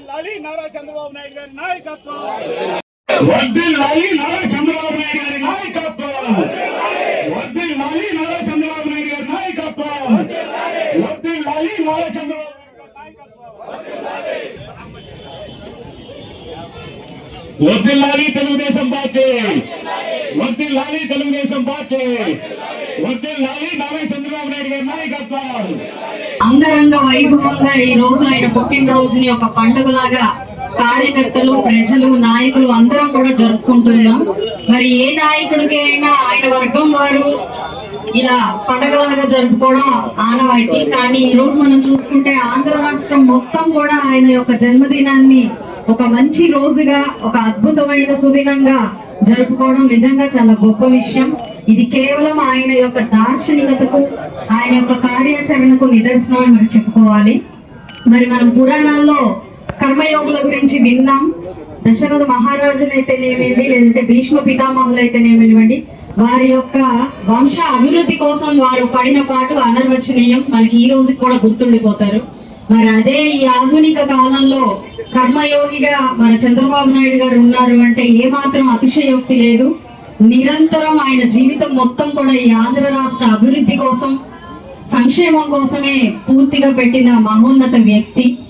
లాలి నారా చంద్రబాబు నాయుడు గారి నాయకత్వం వర్ధిల్లాలి నారా చంద్రబాబు నాయుడు గారి నాయకత్వం వర్ధిల్లాలి నారా చంద్రబాబు నాయుడు గారి నాయకత్వం వర్ధిల్లాలి నారా చంద్రబాబు వర్ధిల్లాలి తెలుగుదేశం పార్టీ వర్ధిల్లాలి తెలుగుదేశం పార్టీ వర్ధిల్లాలి నారా చంద్రబాబు నాయుడు గారి నాయకత్వం అంగరంగ వైభవంగా ఈ రోజు ఆయన పుట్టినరోజుని ఒక పండుగలాగా కార్యకర్తలు ప్రజలు నాయకులు అందరం కూడా జరుపుకుంటున్నాం. మరి ఏ నాయకుడికి అయినా ఆయన వర్గం వారు ఇలా పండగలాగా జరుపుకోవడం ఆనవాయితీ. కానీ ఈ రోజు మనం చూసుకుంటే ఆంధ్ర రాష్ట్రం మొత్తం కూడా ఆయన యొక్క జన్మదినాన్ని ఒక మంచి రోజుగా ఒక అద్భుతమైన సుదినంగా జరుపుకోవడం నిజంగా చాలా గొప్ప విషయం. ఇది కేవలం ఆయన యొక్క దార్శనికతకు ఆయన యొక్క కార్యాచరణకు నిదర్శనం అని మనం చెప్పుకోవాలి. మరి మనం పురాణాల్లో కర్మయోగుల గురించి విన్నాం. దశరథ మహారాజులు లేదంటే భీష్మ పితామహులు వారి యొక్క వంశ అభివృద్ధి కోసం వారు పడిన పాటు అనర్వచనీయం. మనకి ఈ రోజుకి కూడా గుర్తుండిపోతారు. మరి అదే ఈ ఆధునిక కాలంలో కర్మయోగిగా మన చంద్రబాబు నాయుడు గారు ఉన్నారు అంటే ఏమాత్రం అతిశయోక్తి లేదు. నిరంతరం ఆయన జీవితం మొత్తం కూడా ఈ ఆంధ్ర రాష్ట్ర అభివృద్ధి కోసం సంక్షేమం కోసమే పూర్తిగా పెట్టిన మహోన్నత వ్యక్తి.